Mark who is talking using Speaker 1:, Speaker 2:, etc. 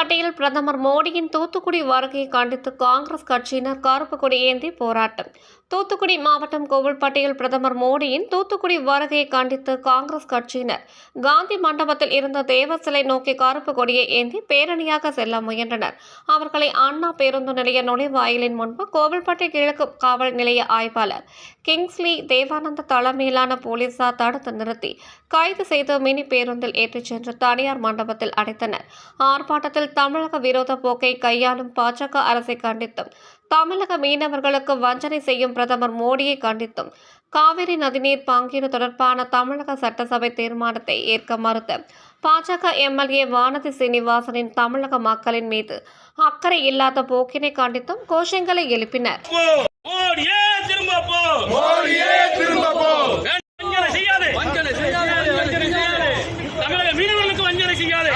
Speaker 1: பட்டியில் பிரதமர் மோடியின் தூத்துக்குடி வருகையை கண்டித்து காங்கிரஸ் கட்சியினர் கருப்பு கொடி ஏந்தி போராட்டம். தூத்துக்குடி மாவட்டம் கோவில்பட்டியில் பிரதமர் மோடியின் தூத்துக்குடி வருகையை கண்டித்து காங்கிரஸ் கட்சியினர். காந்தி மண்டபத்தில் இருந்த தேவ சிலை நோக்கி கருப்பு கொடியை ஏந்தி பேரணியாக செல்ல முயன்றனர். அவர்களை அண்ணா பேருந்து நிலைய நுழைவாயிலின் முன்பு கோவில்பட்டி கிழக்கு காவல் நிலைய ஆய்வாளர் கிங்ஸ்லி தேவானந்த தலைமையிலான போலீசார் தடுத்து நிறுத்தி கைது செய்து மினி பேருந்தில் ஏற்றிச் சென்று தனியார் மண்டபத்தில் அடைத்தனர். ஆர்ப்பாட்டத்தில் தமிழக விரோத போக்கை கையாளும் பாஜக அரசை கண்டித்தும் தமிழக மீனவர்களுக்கு வஞ்சனை செய்யும் பிரதமர் மோடியை கண்டித்தும். காவிரி நதிநீர் பங்கீடு தொடர்பான தமிழக சட்டசபை தீர்மானத்தை ஏற்க மறுத்து பாஜக எம்எல்ஏ வானதி சீனிவாசனின் தமிழக மக்களின் மீது அக்கறை இல்லாத போக்கினை கண்டித்தும் கோஷங்களை எழுப்பினர்.
Speaker 2: மீனவர்களுக்கு வஞ்சனை செய்யாதே.